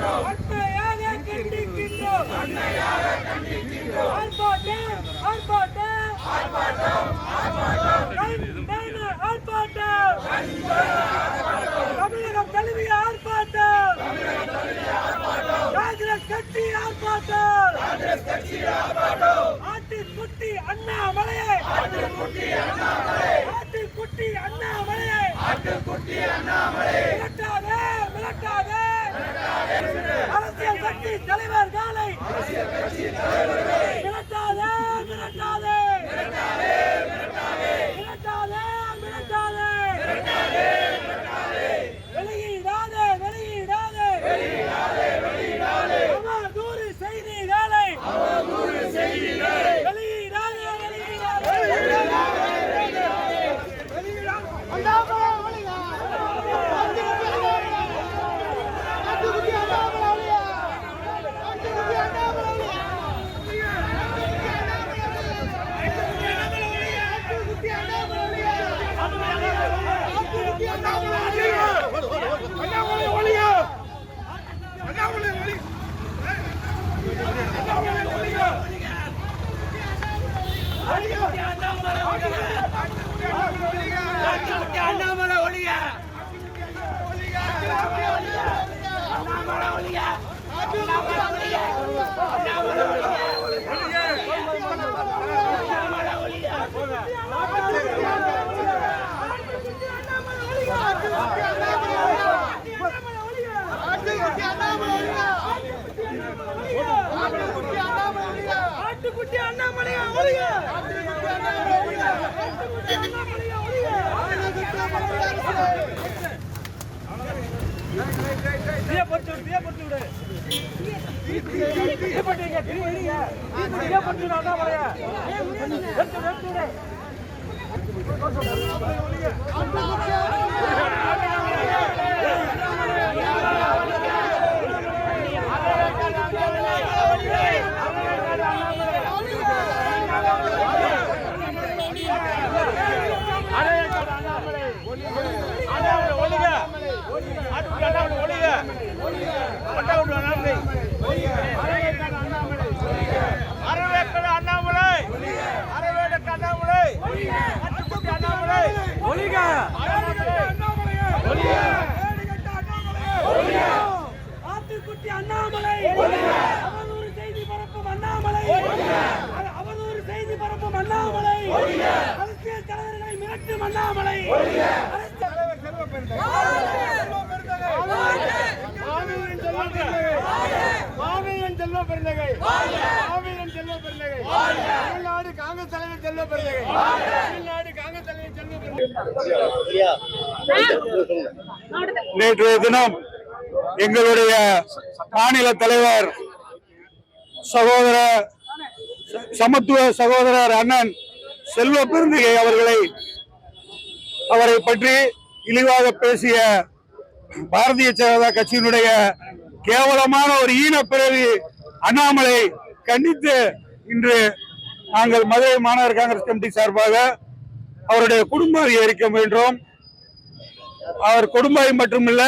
வன்மையாக கண்டிக்கின்றோம். ஆர்ப்பாட்டம் ஆர்ப்பாட்டம். கண்டன ஆர்ப்பாட்டம். தமிழகம் தழுவிய ஆர்ப்பாட்டம். காங்கிரஸ் கட்சி ஆர்ப்பாட்டம். ஆட்டுக்குட்டி அண்ணாமலையை. ஆட்டுக்குட்டி அண்ணாமலையை. மிரட்டாதே மிரட்டாதே அரசியல் கட்சி தலைவர்களை அண்ணாமலையா அண்ணாமலை. அவதூறு செய்தி பரப்பும் அண்ணாமலை அவதூறு செய்தி பரப்பும் அண்ணாமலை அரசியல் தலைவர்களை மிரட்டும் அண்ணாமலை அரசியல் மாவீரன் செல்வ செல்வ பெருந்தகை. மாவீரன் செல்வ பெருந்தகை. தமிழ்நாடு காங்கிரஸ் தலைவர் செல்வ பெருந்தகை. தமிழ்நாடு காங்கிரஸ் தலைவர் செல்வ பெருந்தகை. நேற்றைய தினம் எங்களுடைய மாநில தலைவர் சகோதர சமத்துவ சகோதரர் அண்ணன் செல்வ பெருந்தகை அவர்களை அவரை பற்றி இழிவாக பேசிய பாரதிய ஜனதா கட்சியினுடைய கேவலமான ஒரு ஈன பிறவி அண்ணாமலை கண்டித்து இன்று நாங்கள் மதுரை மாநகர காங்கிரஸ் கமிட்டி சார்பாக அவருடைய குடும்பம் அறிக்கை முயன்றோம். அவர் குடும்பம் மட்டுமில்ல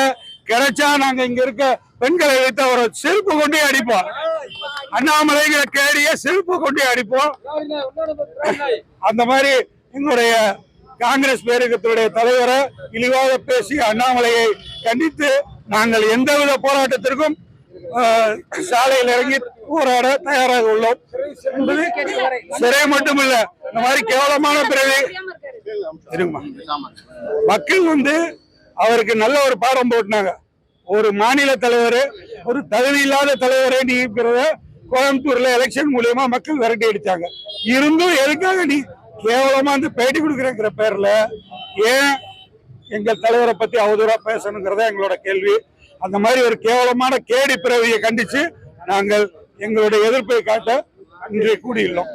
கிடைச்சா நாங்க இங்க இருக்க பெண்களை வைத்து அவரை செருப்பு கொண்டே அடிப்போம். அண்ணாமலைங்கிற கேடிய செருப்பு கொண்டே அடிப்போம். அந்த மாதிரி எங்களுடைய காங்கிரஸ் பேரகத்தினுடைய தலைவரை இழிவாக பேசி அண்ணாமலையை கண்டித்து நாங்கள் எந்தவித போராட்டத்திற்கும் சாலையில் இறங்கி போராட தயாராக உள்ளோம். என்பது சிறை மட்டுமில்ல இந்த மாதிரி கேவலமான பிறவி. இருங்கம்மா. மக்கள் வந்து அவருக்கு நல்ல ஒரு பாடம் போட்டினாங்க. ஒரு மாநில தலைவர் ஒரு தகுதி இல்லாத தலைவரை நியமிக்கிறத கோயம்புத்தூர்ல எலெக்ஷன் மூலியமா மக்கள் விரட்டி அடிச்சாங்க. இருந்தும் எதுக்காக நீ கேவலமா வந்து பேட்டி கொடுக்குறேங்கிற பேர்ல ஏன் எங்கள் தலைவரை பத்தி அவதூறா பேசணுங்கிறத எங்களோட கேள்வி. அந்த மாதிரி ஒரு கேவலமான கேடி பிறவியை கண்டிச்சு நாங்கள் எங்களுடைய எதிர்ப்பை காட்ட இன்று கூடியுள்ளோம்.